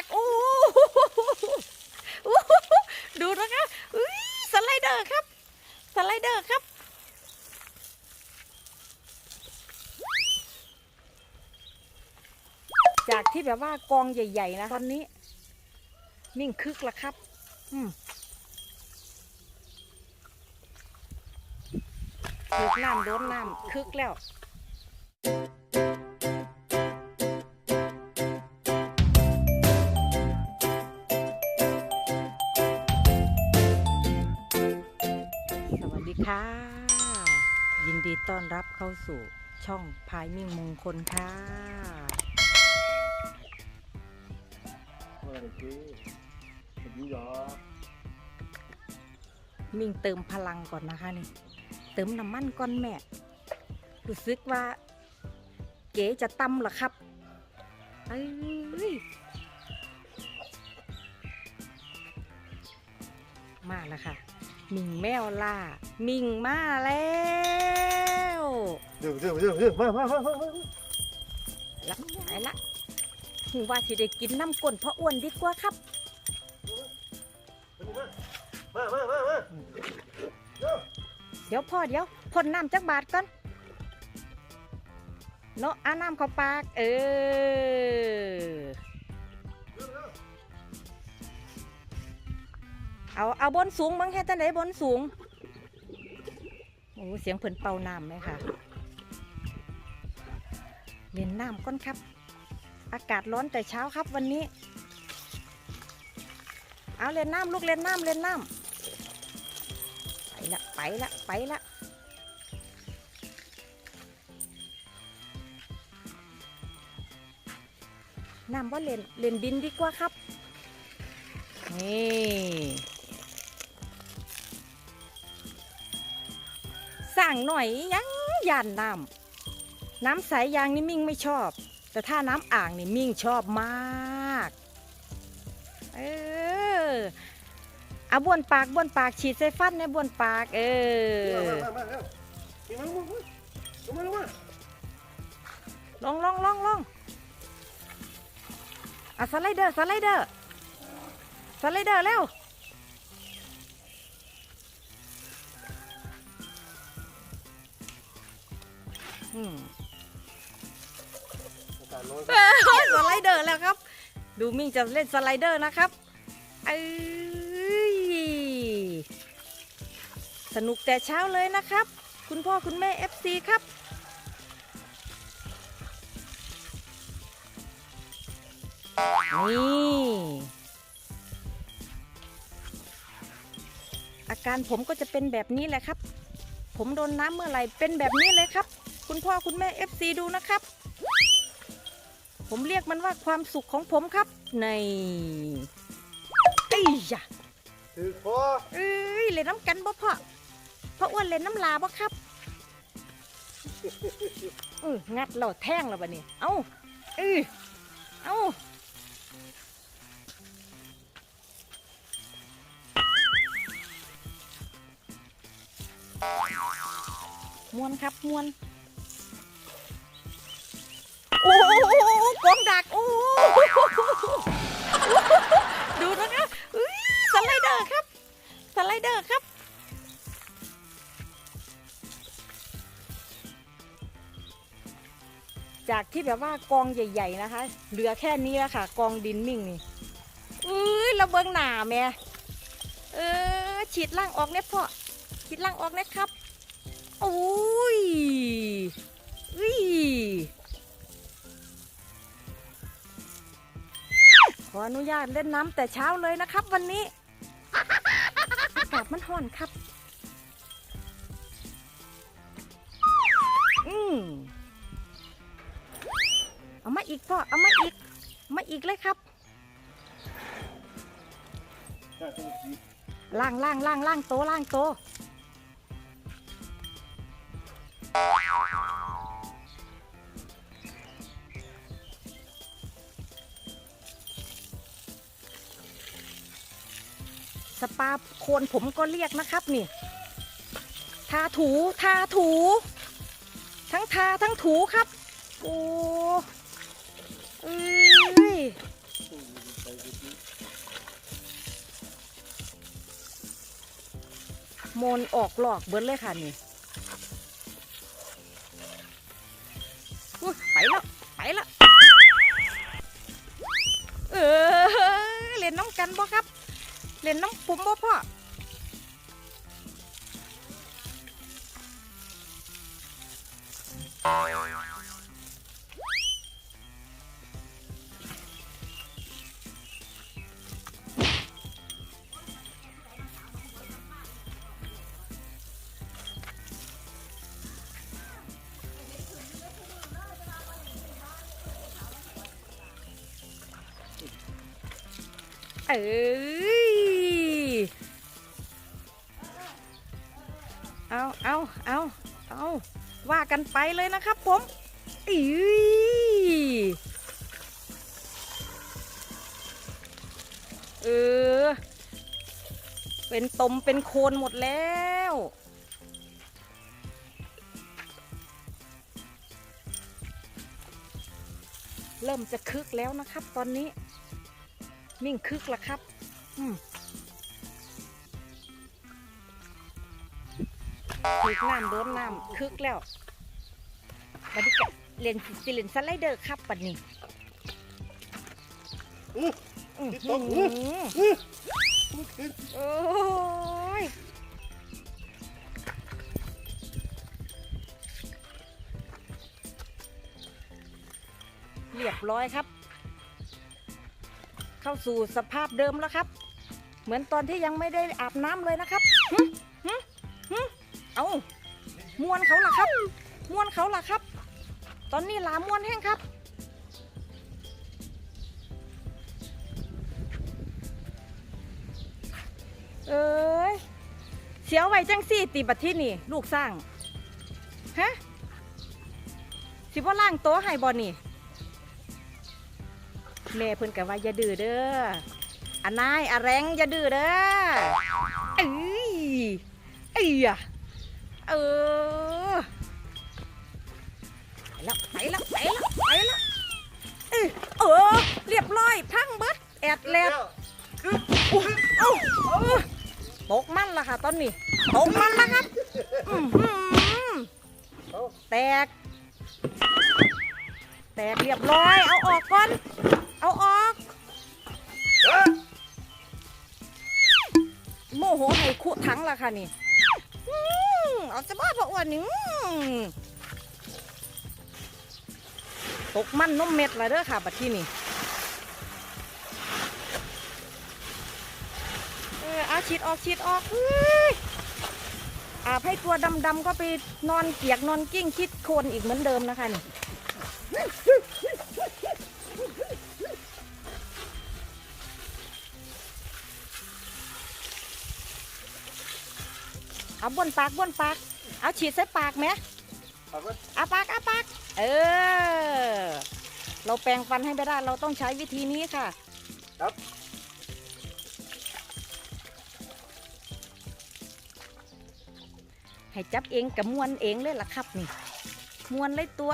กโอ้โหโอ้โหดูนะคะสไลเดอร์ครับ สไลเดอร์ครับจากที่แบบว่ากองใหญ่ ๆ นะตอนนี้ มิ่งคึกละครับ อืมคึกน้ำโดนน้ำคึกแล้ว ต้อนรับเข้าสู่ช่องพายมิ่งมงคลค่ะมิ่งเติมพลังก่อนนะคะนี่ เติมน้ำมันก่อนแม่ รู้สึกว่า เก๋จะตำเหรอครับเอ้ยมาแล้วค่ะ มิงแมวล่า มิงมาแล้ว เดี๋ยวเดี๋ยวเดี๋ยวเดี๋ยวมามามามามาละไปละหูว่าสิได้กินน้ำก้นเพราะอ้วนดีกว่าครับ มามามามาเดี๋ยวเดี๋ยวพ่อเดี๋ยวพ่นน้ำจักบาทก่อนเนาะอาน้ำเข้าปาก เออ เอา เอาบนสูงมั้งแค่จังไหนบนสูงโอ้เสียงเพิ่นเป่าน้ำไหมค่ะเล่นน้ำก่อนครับ อากาศร้อนแต่เช้าครับวันนี้ เอาเล่นน้ำลูกเล่นน้ำเล่นน้ำไปละไปละไปละน้ำว่าเล่นเล่นดินดีกว่าครับนี่ สั่งหน่อยยังยานน้ำน้ำใสยางนี่มิ่งไม่ชอบ แต่ถ้าน้ำอ่างนี่มิ่งชอบมาก เออเอาบ้วนปากบ้วนปากฉีดใส่ฟันในบ้วนปากเออลงมาลงมาลงมาลองลองลองลองอะสไลเดอร์สไลเดอร์สไลเดอร์เร็ว สไลเดอร์แล้วครับ ดูมิ่งจะเล่นสไลเดอร์นะครับเอ้ยสนุกแต่เช้าเลยนะครับ คุณพ่อคุณแม่ FC ครับนี่อาการผมก็จะเป็นแบบนี้แหละครับ ผมโดนน้ำเมื่อไหร่เป็นแบบนี้เลยครับ คุณพ่อคุณแม่ FC ดูนะครับ ผมเรียกมันว่าความสุขของผมครับ ในไอ้ยะถือคอเอ้ยเล่นน้ำกันบ่พ่อพ่ออ้วนเล่นน้ำลาบ่ครับเอองัดเราแท่งแล้วบะนี่เอ้าเออเอ้ามวนครับมวน กอู้ดูนะคะอุ๊ยสไลเดอร์ครับ สไลเดอร์ครับจากที่แบบว่ากองใหญ่ ๆ นะคะ เหลือแค่นี้แล้วค่ะ กองดินมิ่งนี่อุ้ยเราเบิงหนาแม่เออฉีดล่างออกเนี่ยพ่อฉีดล่างออกนะครับโอ้ยอุ้ย ขออนุญาตเล่นน้ำแต่เช้าเลยนะครับ วันนี้อากาศมันร้อนครับ อืมเอามาอีกพ่อเอามาอีก มาอีกเลยครับล่างล่างล่างล่างโตล่างโต สปาโคนผมก็เรียกนะครับนี่ทาถูทาถู ทั้งทาทั้งถูครับ โอ้อ้ยมนออกหลอกเบิร์ดเลยค่ะนี่ ล่นน้ำปุ่มบ่พ่อเอ้ย เอาเอาเอาว่ากันไปเลยนะครับผมอีเออ เป็นตมเป็นโคนหมดแล้วเริ่มจะคึกแล้วนะครับ ตอนนี้ มิ่งคึกละครับ อืม คึกน้ำโดนน้ำคึกแล้วบัดนี้ก็เล่นสิเล่นสไลเดอร์ครับบัดนี้อื้ออื้อติดหืตกอื้อออื้อโอ้ยเรียบร้อยครับ เข้าสู่สภาพเดิมแล้วครับ เหมือนตอนที่ยังไม่ได้อาบน้ำเลยนะครับหึหึหึ เอามวนเขาล่ะครับ มวนเขาล่ะครับ ตอนนี้หลามวนแห้งครับ เอ้ยเสียวไว้จังสี่ตีบัดที่นี่ ลูกสร้าง ฮะ สิบ่ล่างโต๊ะให้บอนี่ แม่เพิ่นกะว่าอย่าดื้อเด้ออันนายอาแรงอย่าดื้อเด้อเอ้ยเอ้ย เออไปแล้วไปแล้วไปแล้วไปแล้วเออเออเรียบร้อยพังเบิดแอดแลดคืออุ๊ยเอ้าเออตกมันละค่ะตอนนี้ตกมันละครับอื้อหือเอาแตก แตกเรียบร้อย เอาออกก่อน เอาออกเอ้ยโมโหให้คุทั้งละค่ะนี่อืม เอาจะบ้าพระอ้วนนี่ตกมันนมเม็ดละเด้อค่ะบัดที่นี่เออเอาฉีดออกฉีดออกเฮ้ยอาบให้ตัวดำๆก็ไปนอนเกียกนอนกิ้งคิดโคนอีกเหมือนเดิมนะคะนี่ เอาบนปากบนปาก เอาฉีดใส่ปากไหมเอาไว้อาปากอาปาก เออ เราแปรงฟันให้ไม่ได้ เราต้องใช้วิธีนี้ค่ะ ครับให้จับเองกับมวนเองเลยล่ะครับนี่ มวนเลยตัว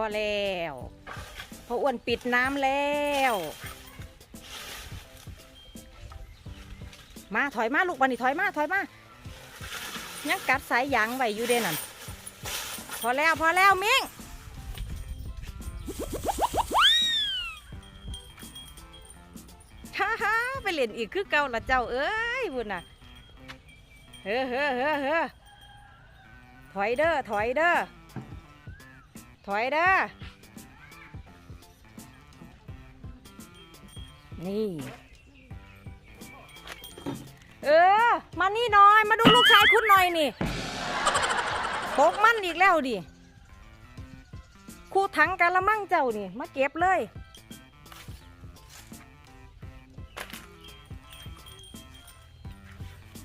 อแล้วพออ้วนปิดน้ำแล้ว มาถอยมาลูกบันนี่ถอยมาถอยมายังกัดสายยางไว้อยู่เด้นั่นพอแล้วพอแล้วมิงฮ่าฮ่าไปเล่นอีกคือเก่าละเจ้าเอ้ยบุญน่ะเฮ้อเฮ้อเฮ้อเฮ้อถอยเด้อถอยเด้อ ถอยเด้อ นี่ เออ มานี่หน่อย มาดูลูกชายคุณหน่อยนี่ตกมันอีกแล้วดิ คู่ถังกะละมั่งเจ้านี่ มาเก็บเลย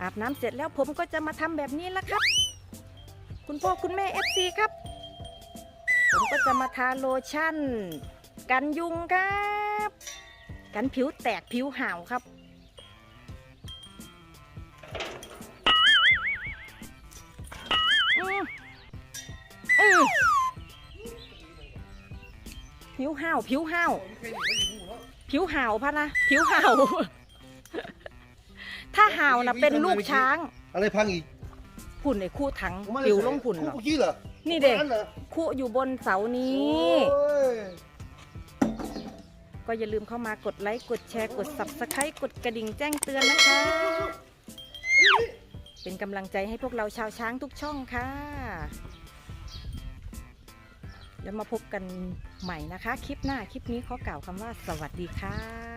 อาบน้ำเสร็จแล้วผมก็จะมาทำแบบนี้แล้วครับ คุณพ่อคุณแม่เอฟซีครับ ก็จะมาทาโลชั่น กันยุงครับ กันผิวแตกผิวห่าวครับอืมอืมวห้าวผิวห้าวโอ้ยใครหนีไม่อยู่หูเนาะผิวห่าวพะนะ ผิวห่าว ถ้าห่าวนะเป็นลูกช้าง อะไรพังอีกหุ่นไอ้คู่ถังผมว่าปิวลงหุ่นหรคุอกกกี้เหรอ นี่เด็กร้านเหรอคู่อยู่บนเสานี้โอ้ยก็อย่าลืมเข้ามากดไลค์กดแชร์กด subscribe กดกระดิ่งแจ้งเตือนนะคะ เป็นกำลังใจให้พวกเราชาวช้างทุกช่องค่ะ แล้วมาพบกันใหม่นะคะ คลิปหน้าคลิปนี้ขอกล่าวคำว่าสวัสดีค่ะ